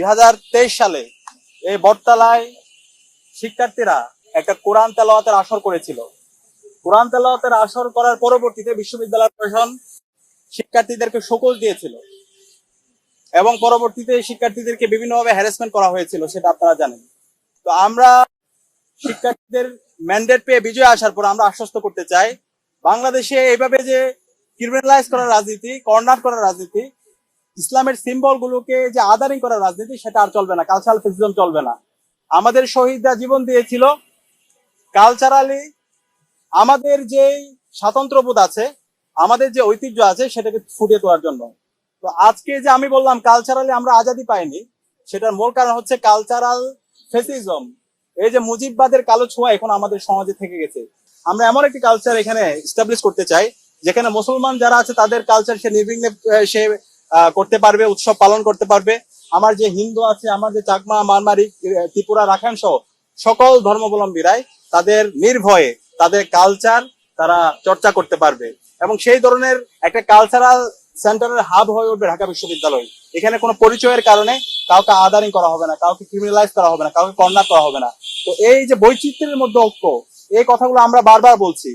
দুই হাজার তেইশ সালে এই বটতলায় শিক্ষার্থীরা একটা কোরআন তেলাওয়াতের আসর করেছিল। কোরআন তেলাওয়াতের আসর করার পরবর্তীতে বিশ্ববিদ্যালয় প্রশাসন শিক্ষার্থীদেরকে সকল দিয়েছিল এবং পরবর্তীতে শিক্ষার্থীদেরকে বিভিন্নভাবে হ্যারাসমেন্ট করা হয়েছিল, সেটা আপনারা জানেন। তো আমরা শিক্ষার্থীদের ম্যান্ডেট পেয়ে বিজয় আসার পর আমরা আশ্বস্ত করতে চাই, বাংলাদেশে এইভাবে যে ক্রিমিনালাইজ করার রাজনীতি কর্নার করার রাজনীতি ইসলামের সিম্বল গুলোকে যে আদারিং করার রাজনীতি, সেটা আর চলবে না। কালচারাল ফেসিজম চলবে না। আমাদের শহীদরা জীবন দিয়েছিল। কালচারালি আমাদের যে স্বাতন্ত্র্যবোধ আছে, আমাদের যে ঐতিহ্য আছে, সেটাকে ফুটিয়ে তোলার জন্য। তো আজকে যে আমি বললাম কালচারালি আমরা আজাদি পাইনি, সেটার মূল কারণ হচ্ছে কালচারাল ফেসিজম এই যে মুজিববাদের কালো ছোঁয়া এখন আমাদের সমাজে থেকে গেছে। আমরা এমন একটি কালচার এখানে স্টাবলিশ করতে চাই, যেখানে মুসলমান যারা আছে, তাদের কালচার সে নির্বিঘ্নে, সে করতে পারবে, উৎসব পালন করতে পারবে। আমার যে হিন্দু আছে, আমার যে চাকমা, মারমারি, ত্রিপুরা, রাখাইন সহ সকল ধর্মাবলম্বীরাই তাদের নির্ভয়ে, তাদের কালচার তারা চর্চা করতে পারবে। এবং সেই ধরনের একটা কালচারাল সেন্টারের হাব হয়ে উঠবে ঢাকা বিশ্ববিদ্যালয়। এখানে কোনো পরিচয়ের কারণে কাউকে আদারিং করা হবে না, কাউকে ক্রিমিনালাইজ করা হবে না, কাউকে কর্নার করা হবে না। তো এই যে বৈচিত্র্যের মধ্যে ঐক্য, এই কথাগুলো আমরা বারবার বলছি।